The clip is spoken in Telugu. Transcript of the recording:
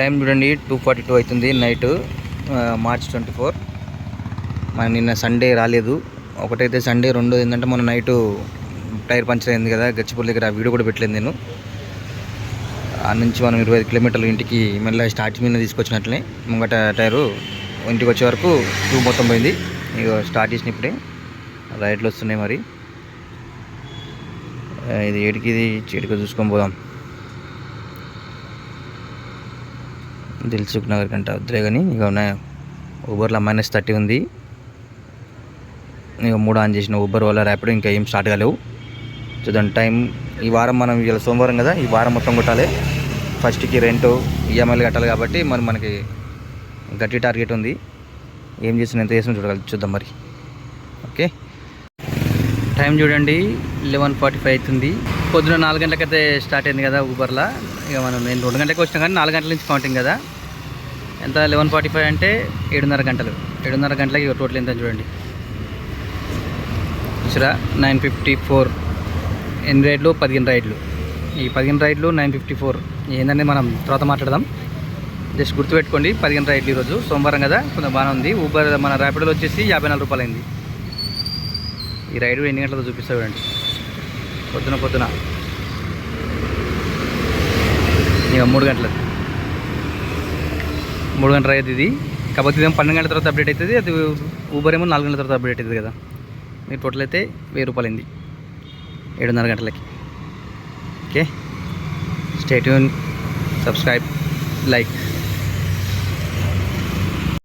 టైం చూడండి టూ ఫార్టీ టూ అవుతుంది నైట్ మార్చ్ ట్వంటీ ఫోర్ మన నిన్న సండే రాలేదు. ఒకటైతే సండే రెండు ఏంటంటే మన నైటు టైర్ పంచర్ అయింది కదా గచ్చిపూర్ దగ్గర ఆ వీడియో కూడా పెట్టలేదు నేను. ఆ నుంచి మనం ఇరవై ఐదు కిలోమీటర్లు ఇంటికి మళ్ళీ స్టార్ట్ మీద తీసుకొచ్చినట్లే. ముంగట టైరు ఇంటికి వచ్చే వరకు టూ మొత్తం పోయింది. ఇక స్టార్ట్ చేసిన ఇప్పుడే. రైట్లు వస్తున్నాయి మరి. ఇది ఏడికి ఇది చెడుకు చూసుకొని పోదాం. దిల్సుఖ్ నగర్ కంట వద్దులే కానీ ఇక ఊబర్లో మైనస్ థర్టీ ఉంది. ఇక మూడు ఆన్ చేసిన ఊబర్ వల్ల ర్యాపిడ్ ఇంకా ఏం స్టార్ట్ కాలేవు. చూద్దాం టైం ఈ వారం మనం ఇలా సోమవారం కదా ఈ వారం మొత్తం కొట్టాలి. ఫస్ట్కి రెంట్ ఈఎంఐలు కట్టాలి కాబట్టి మరి మనకి గట్టి టార్గెట్ ఉంది. ఏం చేసిన ఎంత చేసిన చూడగలి చూద్దాం మరి. ఓకే టైం చూడండి లెవెన్ ఫార్టీ ఫైవ్ అవుతుంది. పొద్దున నాలుగు గంటలకైతే స్టార్ట్ అయింది కదా ఊబర్లో ఇక మనం నేను రెండు గంటలకు వచ్చినా కానీ నాలుగు గంటల నుంచి కౌంటింగ్ కదా. ఎంత? లెవెన్ ఫార్టీ ఫైవ్ అంటే ఏడున్నర గంటలు. ఏడున్నర గంటలకి ఇక టోటల్ ఎంత చూడండి. చూసారా? నైన్ ఫిఫ్టీ ఫోర్ ఎన్ని రైడ్లు? పదిహేను రైడ్లు. ఈ పదిహేను రైడ్లు నైన్ ఫిఫ్టీ ఫోర్ ఏంటంటే మనం తర్వాత మాట్లాడదాం. జస్ట్ గుర్తుపెట్టుకోండి పదిహేను రైడ్లు ఈరోజు. సోమవారం కదా కొంచెం బాగానే ఉంది. ఊబర్ మన ర్యాపిడోలో వచ్చేసి యాభై నాలుగు రూపాయలు అయింది ఈ రైడ్ ఎన్ని గంటలతో చూపిస్తా చూడండి. పొద్దున పొద్దున. ఇక మూడు గంటలది మూడు గంటల అయ్యేది ఇది. కాకపోతే ఇదేమో పన్నెండు గంటల తర్వాత అప్డేట్ అవుతుంది. అది ఊబర్ ఏమో నాలుగు గంటల తర్వాత అప్డేట్ అవుతుంది కదా. మీరు టోటల్ అయితే వెయ్యి రూపాయలు అయింది. ఏడున్నర గంటలకి. ఓకే? Stay tune subscribe like